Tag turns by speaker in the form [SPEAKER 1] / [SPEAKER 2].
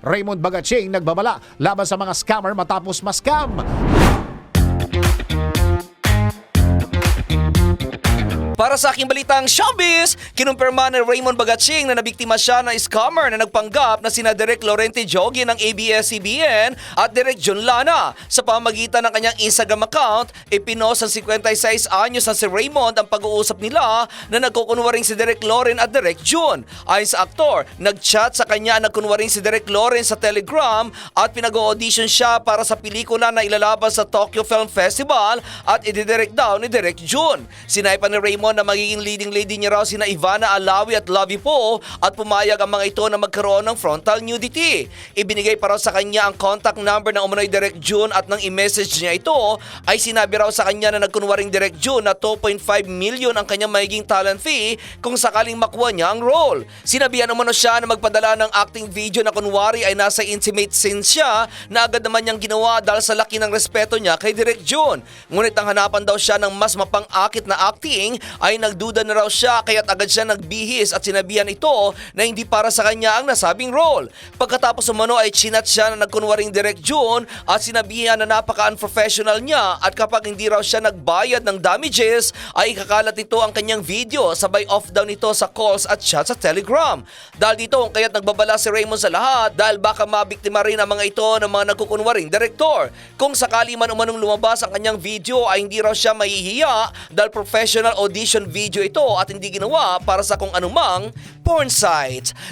[SPEAKER 1] Raymond Bagatsing nagbabala laban sa mga scammer matapos mascam.
[SPEAKER 2] Para sa aking balitang showbiz, kinumpirma ni Raymond Bagatsing na nabiktima siya ng scammer na nagpanggap na sina Direk Lorente Jogi ng ABS-CBN at Direk John Lana. Sa pamagitan ng kanyang Instagram account, ipinost ang 56 anyos na si Raymond ang pag-uusap nila na nagkukunwaring si Direk Loren at Direk June. Ayon sa aktor, nag-chat sa kanya na kunwaring si Direk Loren sa Telegram at pinag-audition siya para sa pelikula na ilalabas sa Tokyo Film Festival at ididirect daw ni Direk June. Sinay pa ni Raymond na magiging leading lady niya raw sina Ivana Alawi at Lovey Po at pumayag ang mga ito na magkaroon ng frontal nudity. Ibinigay pa raw sa kanya ang contact number ng umunoy Direk June at nang i-message niya ito ay sinabi raw sa kanya na nagkunwaring Direk June na 2.5 million ang kanyang magiging talent fee kung sakaling makuha niya ang role. Sinabihan umano siya na magpadala ng acting video na kunwari ay nasa intimate scene siya na agad naman niyang ginawa dahil sa laki ng respeto niya kay Direk June. Ngunit ang hanapan daw siya ng mas mapang-akit na acting ay nagduda na raw siya kaya't agad siya nagbihis at sinabihan ito na hindi para sa kanya ang nasabing role. Pagkatapos umano ay chinat siya na nagkunwaring Direk June at sinabihan na napaka-unprofessional niya at kapag hindi raw siya nagbayad ng damages ay ikakalat nito ang kanyang video sabay off daw nito sa calls at chat sa Telegram. Dahil dito kung kaya't nagbabala si Raymond sa lahat dahil baka mabiktima rin ang mga ito ng mga nagkukunwaring direktor. Kung sakali man umanong lumabas ang kanyang video ay hindi raw siya mahihiya dahil professional audition video ito at hindi ginawa para sa kung anumang porn site.